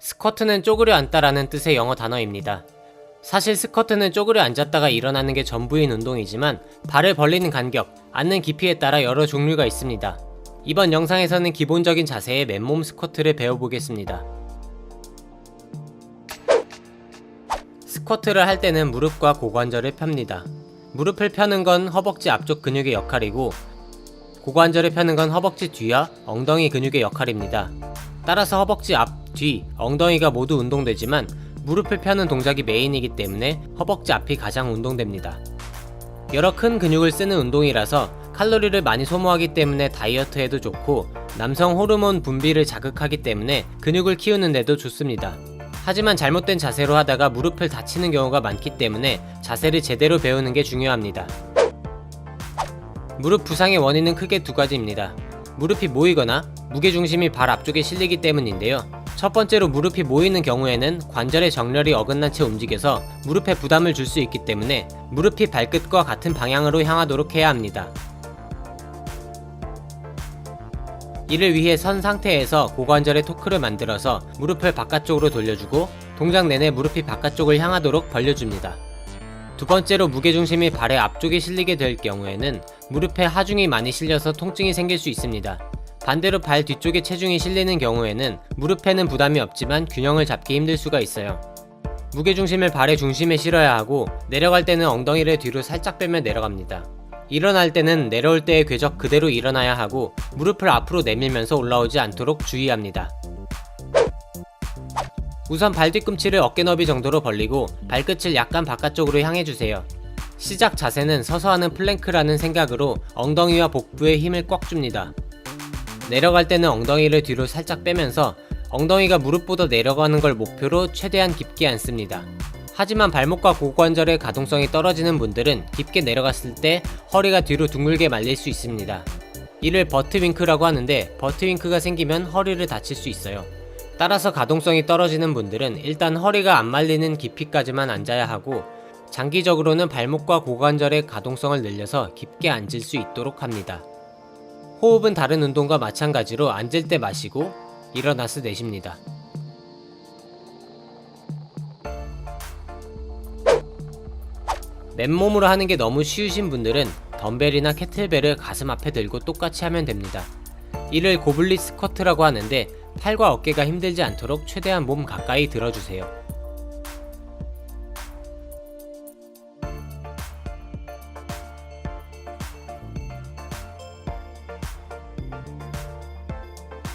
스쿼트는 쪼그려 앉다라는 뜻의 영어 단어입니다. 사실 스쿼트는 쪼그려 앉았다가 일어나는 게 전부인 운동이지만 발을 벌리는 간격, 앉는 깊이에 따라 여러 종류가 있습니다. 이번 영상에서는 기본적인 자세의 맨몸 스쿼트를 배워보겠습니다. 스쿼트를 할 때는 무릎과 고관절을 펴니다. 무릎을 펴는 건 허벅지 앞쪽 근육의 역할이고 고관절을 펴는 건 허벅지 뒤와 엉덩이 근육의 역할입니다. 따라서 허벅지 앞, 뒤, 엉덩이가 모두 운동되지만 무릎을 펴는 동작이 메인이기 때문에 허벅지 앞이 가장 운동됩니다. 여러 큰 근육을 쓰는 운동이라서 칼로리를 많이 소모하기 때문에 다이어트에도 좋고 남성 호르몬 분비를 자극하기 때문에 근육을 키우는데도 좋습니다. 하지만 잘못된 자세로 하다가 무릎을 다치는 경우가 많기 때문에 자세를 제대로 배우는 게 중요합니다. 무릎 부상의 원인은 크게 두 가지입니다. 무릎이 모이거나 무게중심이 발 앞쪽에 실리기 때문인데요. 첫 번째로 무릎이 모이는 경우에는 관절의 정렬이 어긋난 채 움직여서 무릎에 부담을 줄 수 있기 때문에 무릎이 발끝과 같은 방향으로 향하도록 해야 합니다. 이를 위해 선 상태에서 고관절의 토크를 만들어서 무릎을 바깥쪽으로 돌려주고 동작 내내 무릎이 바깥쪽을 향하도록 벌려줍니다. 두 번째로 무게중심이 발의 앞쪽에 실리게 될 경우에는 무릎에 하중이 많이 실려서 통증이 생길 수 있습니다. 반대로 발 뒤쪽에 체중이 실리는 경우에는 무릎에는 부담이 없지만 균형을 잡기 힘들 수가 있어요. 무게중심을 발의 중심에 실어야 하고 내려갈 때는 엉덩이를 뒤로 살짝 빼면 내려갑니다. 일어날 때는 내려올 때의 궤적 그대로 일어나야 하고 무릎을 앞으로 내밀면서 올라오지 않도록 주의합니다. 우선 발 뒤꿈치를 어깨 너비 정도로 벌리고 발끝을 약간 바깥쪽으로 향해 주세요. 시작 자세는 서서 하는 플랭크라는 생각으로 엉덩이와 복부에 힘을 꽉 줍니다. 내려갈 때는 엉덩이를 뒤로 살짝 빼면서 엉덩이가 무릎보다 내려가는 걸 목표로 최대한 깊게 앉습니다. 하지만 발목과 고관절의 가동성이 떨어지는 분들은 깊게 내려갔을 때 허리가 뒤로 둥글게 말릴 수 있습니다. 이를 버트윙크라고 하는데 버트윙크가 생기면 허리를 다칠 수 있어요. 따라서 가동성이 떨어지는 분들은 일단 허리가 안 말리는 깊이까지만 앉아야 하고 장기적으로는 발목과 고관절의 가동성을 늘려서 깊게 앉을 수 있도록 합니다. 호흡은 다른 운동과 마찬가지로 앉을 때 마시고 일어나서 내쉽니다. 맨몸으로 하는 게 너무 쉬우신 분들은 덤벨이나 캐틀벨을 가슴 앞에 들고 똑같이 하면 됩니다. 이를 고블릿 스쿼트라고 하는데 팔과 어깨가 힘들지 않도록 최대한 몸 가까이 들어주세요.